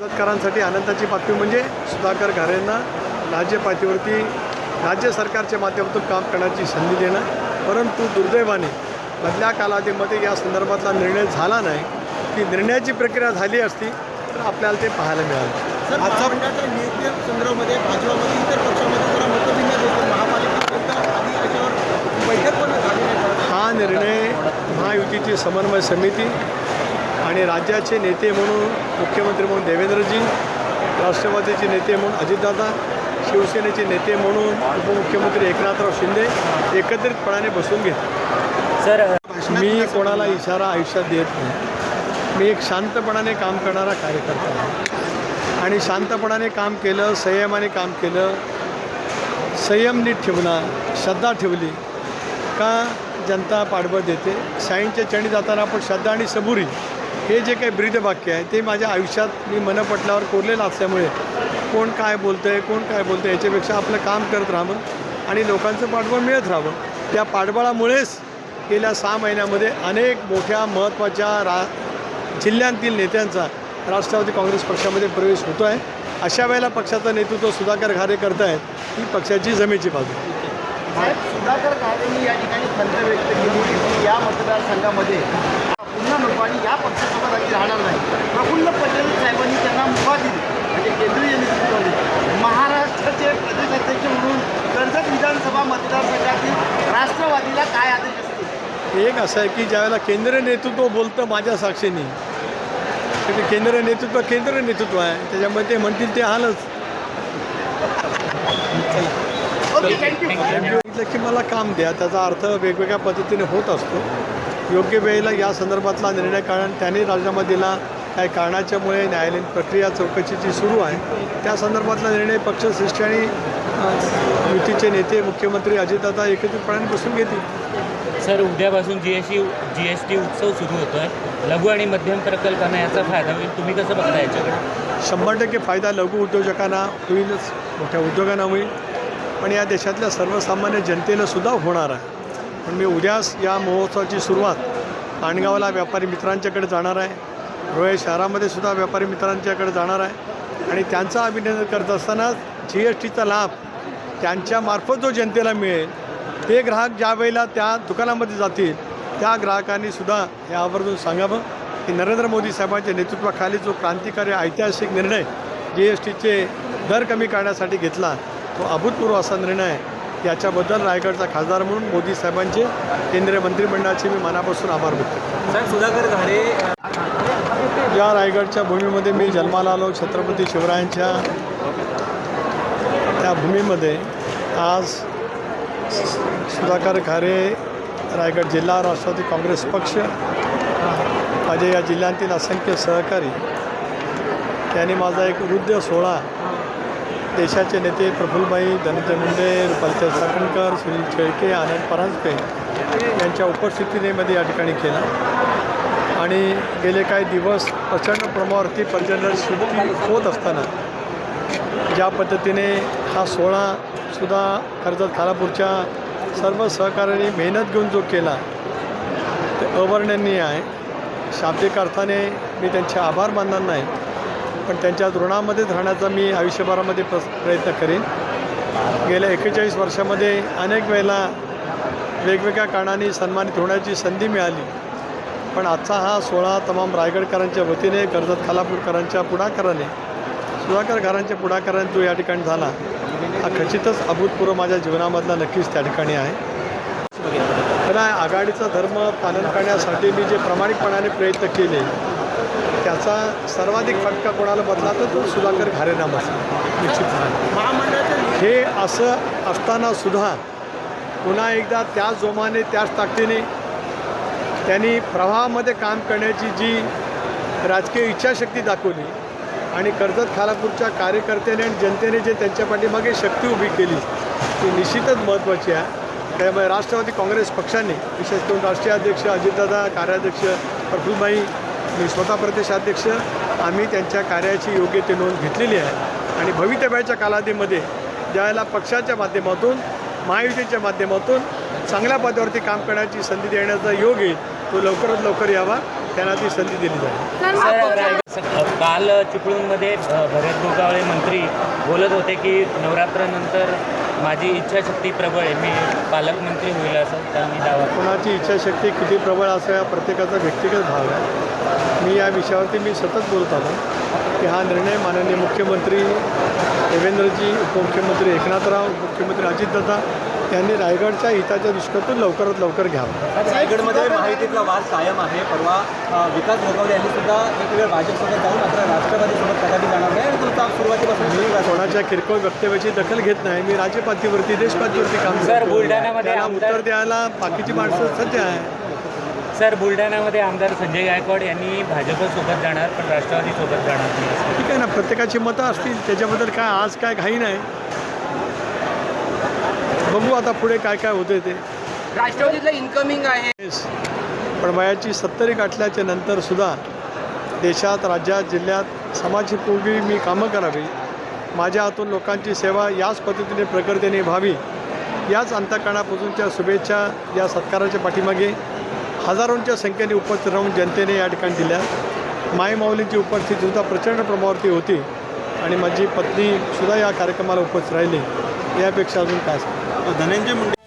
मदतकरांसाठी आनंदाची बातमी म्हणजे सुधाकर घारेंना राज्य पातळीवरती राज्य सरकारच्या माध्यमातून काम करण्याची संधी देणं. परंतु दुर्दैवाने मधल्या कालावधीमध्ये या संदर्भातला निर्णय झाला नाही. ती निर्णयाची प्रक्रिया झाली असती तर आपल्याला ते पाहायला मिळालं. नियुक्ती संदर्भामध्ये भाजपामध्ये इतर पक्षामध्ये हा निर्णय महायुतीची समन्वय समिती आणि राज्याचे नेते म्हणून मुख्यमंत्री म्हणून देवेंद्रजी राष्ट्रवादीचे नेते म्हणून अजितदादा शिवसेनेचे नेते म्हणून उपमुख्यमंत्री एकनाथराव शिंदे एकत्रितपणाने बसून घेतले सर मी कोणाला इशारा आयुष्यात देत नाही. मी एक शांतपणाने काम करणारा कार्यकर्ता आहे. आणि शांतपणाने काम केलं संयमाने काम केलं संयम नीट ठेवला श्रद्धा ठेवली का जनता पाठबळ देते? साईंच्या चरणी जाताना आपण श्रद्धा आणि सबुरी हे जे काही ब्रीदवाक्य आहे ते माझ्या आयुष्यात मी मनपटल्यावर कोरलेलं असल्यामुळे कोण काय बोलतं आहे कोण काय बोलतं आहे याच्यापेक्षा आपलं काम करत राहावं आणि लोकांचं पाठबळ मिळत राहावं. त्या पाठबळामुळेच गेल्या सहा महिन्यामध्ये अनेक मोठ्या महत्त्वाच्या रा जिल्ह्यांतील नेत्यांचा राष्ट्रवादी काँग्रेस पक्षामध्ये प्रवेश होतो आहे अशा वेळेला पक्षाचं नेतृत्व सुधाकर घारे करत आहेत ही पक्षाची जमेची बाजू. सुधाकर घारेंनी या ठिकाणी खंत व्यक्त केली की या मतदारसंघामध्ये पुन्हा नको आणि या पक्ष आम्ही राहणार नाही. प्रफुल्ल पटेल साहेबांनी त्यांना मुभा दिली. म्हणजे केंद्रीय नेतृत्वाने महाराष्ट्राचे प्रदेशाध्यक्ष म्हणून कर्जत विधानसभा मतदारसंघातील राष्ट्रवादीला काय आदेश असतील? एक असं आहे की ज्यावेळेला केंद्रीय नेतृत्व बोलतं माझ्या साक्षीने ते केंद्रीय नेतृत्व केंद्रीय नेतृत्व आहे. त्याच्यामुळे ते म्हणतील ते सांगितलं की मला काम द्या. त्याचा अर्थ वेगवेगळ्या पद्धतीने होत असतो. योग्य वेळेला या संदर्भातला निर्णय कारण त्यांनी राजीनामा दिला काही कारणाच्यामुळे न्यायालयीन प्रक्रिया चौकशीची सुरू आहे. त्या संदर्भातला निर्णय पक्षश्रेष्ठी आणि युतीचे नेते मुख्यमंत्री अजितदादा एकत्रितपणाने बसून घेतील. सर उद्यापासून G S T G S T उत्सव सुरू होतो आहे लघु आणि मध्यम प्रकल्पांना याचा फायदा होईल. तुम्ही कसं बघता याच्याकडे? शंभर टक्के फायदा लघु उद्योजकांना होईलच मोठ्या उद्योगांना होईल. पण या देशातल्या सर्वसामान्य जनतेला सुद्धा होणार आहे. पण मी उद्याच या महोत्सवाची सुरुवात आणगावला व्यापारी मित्रांच्याकडे जाणार आहे. रोहे शहरामध्ये सुद्धा व्यापारी मित्रांच्याकडे जाणार आहे. आणि त्यांचा अभिनंदन करत असतानाच जी एस टीचा लाभ त्यांच्यामार्फत जो जनतेला मिळेल ते ग्राहक ज्या वेळेला त्या दुकानामध्ये जातील त्या ग्राहकांनी सुद्धा हे आवर्जून सांगावं की नरेंद्र मोदी साहेबांच्या नेतृत्वाखाली जो क्रांतिकारी ऐतिहासिक निर्णय जी एस टीचे दर कमी करण्यासाठी घेतला तो अभूतपूर्व असा निर्णय आहे. याच्याबद्दल रायगडचा खासदार म्हणून मोदी साहेबांचे केंद्रीय मंत्रिमंडळाचे मी मनापासून आभार व्यक्त साहेब सुधाकर घारे या रायगडच्या भूमीमध्ये मी जन्माला आलो छत्रपती शिवरायांच्या त्या भूमीमध्ये. आज सुधाकर घारे रायगड जिल्हा राष्ट्रवादी काँग्रेस पक्ष माझे या जिल्ह्यातील असंख्य सहकारी यांनी माझा एक वृद्ध सोहळा देशाचे नेते प्रफुल्लभाई धनंजय मुंडे रुपालचंद साखणकर सुनील शेळके आनंद परांजपे यांच्या उपस्थितीमध्ये या ठिकाणी केला. आणि गेले काही दिवस प्रचंड प्रमाणावरती पर्यटन सुट्टी होत असताना ज्या पद्धतीने हा सोहळासुद्धा कर्जत खालापूरच्या सर्व सहकार्याने मेहनत घेऊन जो केला ते अवर्णनीय आहे. शाब्दिक अर्थाने मी त्यांचे आभार मानणार नाही. पण त्यांच्या ऋणामध्येच राहण्याचा मी आयुष्यभरामध्ये प्र प्रयत्न करेन. गेल्या एकेचाळीस वर्षामध्ये अनेक वेळेला वेगवेगळ्या कारणाने सन्मानित होण्याची संधी मिळाली. पण आजचा हा सोहळा तमाम रायगडकरांच्या वतीने कर्जत खालापूरकरांच्या पुढाकाराने सुधाकर घरांच्या पुढाकाराने जो या ठिकाणी झाला. हा खचितच अभूतपूर्व माझ्या जीवनामधला नक्कीच त्या ठिकाणी आहे. तर आहे आघाडीचा धर्म पालन करण्यासाठी मी जे प्रामाणिकपणाने प्रयत्न केले त्याचा सर्वाधिक फटका कोणाला बदला तर तो सुधाकर घारेनाम असेल. निश्चितपणे हे असं असताना सुद्धा पुन्हा एकदा त्याच जोमाने त्याच ताकदीने त्यांनी प्रवाहामध्ये काम करण्याची जी राजकीय इच्छाशक्ती दाखवली आणि कर्जत खालापूरच्या कार्यकर्त्याने आणि जनतेने जे त्यांच्या पाठीमागे शक्ती उभी केली ती निश्चितच महत्त्वाची आहे. त्यामुळे राष्ट्रवादी काँग्रेस पक्षाने विशेष करून राष्ट्रीय अध्यक्ष अजितदादा कार्याध्यक्ष प्रफुल्लभाई मी स्वतः प्रदेशाध्यक्ष आम्ही त्यांच्या कार्याची योग्य ते नोंद घेतलेली आहे. आणि भवितव्याच्या कालावधीमध्ये ज्यावेळेला पक्षाच्या माध्यमातून महायुतीच्या माध्यमातून चांगल्या पदावरती काम करण्याची संधी देण्याचा योग येईल तो लवकरात लवकर यावा त्यांना ती संधी दिली जाईल. काल चिपळूणमध्ये भरत गोगावळे मंत्री बोलत होते की नवरात्रानंतर माझी इच्छाशक्ती प्रबळ आहे मी पालकमंत्री होईल असं त्यांनी दावा. कोणाची इच्छाशक्ती किती प्रबळ असं या प्रत्येकाचा व्यक्तिगत भाग आहे. मी या विषयावरती मी सतत बोलत आलो. की हा निर्णय माननीय मुख्यमंत्री देवेंद्रजी उपमुख्यमंत्री एकनाथराव उपमुख्यमंत्री अजितदादा यांनी रायगडच्या हिताच्या दृष्टीतून लवकरात लवकर घ्यावा. रायगडमध्ये महायुतीतला वाद कायम आहे. परवा विकास गोगावले यांनी सुद्धा एक वेळ भाजपसोबत जाऊन मात्र राष्ट्रवादीसोबत कदापि जाणार नाही. आणि तुमचा सुरुवातीपासून मी. कोणाच्या किरकोळ वक्तव्याची दखल घेत नाही. मी राज्यपातीवरती देशपातीवरती काम सर, करतो. बुलढाण्यामध्ये त्याला उत्तर द्यायला बाकीची माणसं सज्ज आहे सर बुलढाण्यामध्ये आमदार संजय गायकवाड यांनी भाजपसोबत जाणार पण राष्ट्रवादीसोबत जाणार नाही ठीक आहे ना प्रत्येकाची मतं असतील त्याच्याबद्दल काय आज काय घाई नाही. बघू आता पुढे काय काय होते ते. राष्ट्रवादीतलं इन्कमिंग आहे. पण वयाची सत्तरी गाठल्याच्या नंतर सुद्धा देशात राज्यात जिल्ह्यात समाजपूर्वी मी कामं करावी माझ्या हातून लोकांची सेवा याच पद्धतीने प्रकृतीने व्हावी याच अंतकरणापासूनच्या शुभेच्छा या सत्काराच्या पाठीमागे हजारोंच्या संख्येने उपस्थित राहून जनतेने या ठिकाणी दिल्या. मायमाऊलींची उपस्थितीसुद्धा प्रचंड प्रमाणावरती होती. आणि माझी पत्नी सुद्धा या कार्यक्रमाला उपस्थित राहिली. यापेक्षा अजून काय धनंजय मुंडे